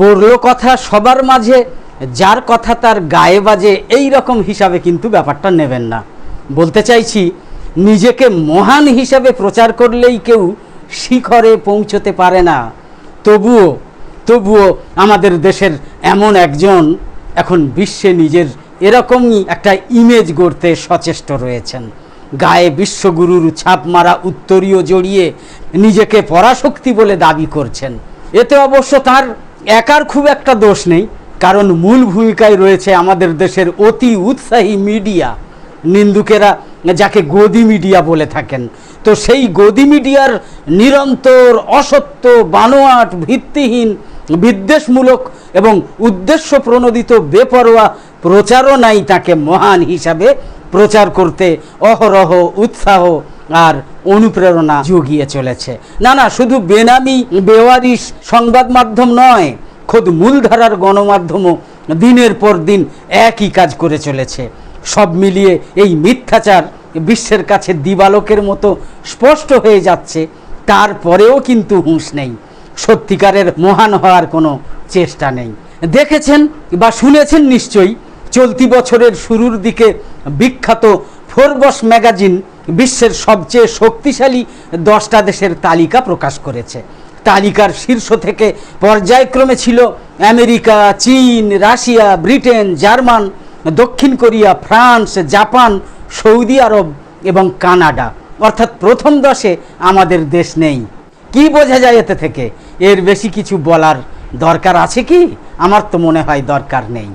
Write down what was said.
পড়ল কথা সবার মাঝে, যার কথা তার গায়ে বাজে, এই রকম হিসাবে কিন্তু ব্যাপারটা নেবেন না। বলতে চাইছি, নিজেকে মহান হিসাবে প্রচার করলেই কেউ শিখরে পৌঁছতে পারে না। তবুও তবুও আমাদের দেশের এমন একজন এখন বিশ্বে নিজের এরকমই একটা ইমেজ গড়তে সচেষ্ট রয়েছেন। গায়ে বিশ্বগুরুর ছাপ মারা উত্তরীয় জড়িয়ে নিজেকে পরাশক্তি বলে দাবি করছেন। এতে অবশ্য তার একার খুব একটা দোষ নেই, কারণ মূল ভূমিকায় রয়েছে আমাদের দেশের অতি উৎসাহী মিডিয়া, নিন্দুকেরা যাকে গদি মিডিয়া বলে থাকেন। তো সেই গদি মিডিয়ার নিরন্তর অসত্য, বানোয়াট, ভিত্তিহীন, বিদ্বেষমূলক এবং উদ্দেশ্য প্রণোদিত বেপরোয়া প্রচারণাই তাকে মহান হিসাবে প্রচার করতে অহরহ, উৎসাহ আর অনুপ্রেরণা জুগিয়ে চলেছে। না না, শুধু বেনামি, বেওয়ারিশ সংবাদ মাধ্যম নয়, খোদ মূলধারার গণমাধ্যমও দিনের পর দিন একই কাজ করে চলেছে। সব মিলিয়ে এই মিথ্যাচার বিশ্বের কাছে দিবালোকের মতো স্পষ্ট হয়ে যাচ্ছে, তারপরেও কিন্তু হুঁশ নেই। সত্যিকারের মহান হওয়ার কোনো চেষ্টা নেই। দেখেছেন বা শুনেছেন নিশ্চয়ই, চলতি বছরের শুরুর দিকে বিখ্যাত ফোরবস ম্যাগাজিন বিশ্বের সবচেয়ে শক্তিশালী দশটা দেশের তালিকা প্রকাশ করেছে। তালিকার শীর্ষ থেকে পর্যায়ক্রমে ছিল আমেরিকা, চীন, রাশিয়া, ব্রিটেন, জার্মান, দক্ষিণ Korea, France, Japan, Saudi Arab এবং কানাডা। অর্থাৎ প্রথম দশে আমাদের দেশ নেই। কি বোঝা যায় এতে থেকে? এর বেশি কিছু বলার দরকার আছে কি? আমার তো মনে হয় দরকার নেই।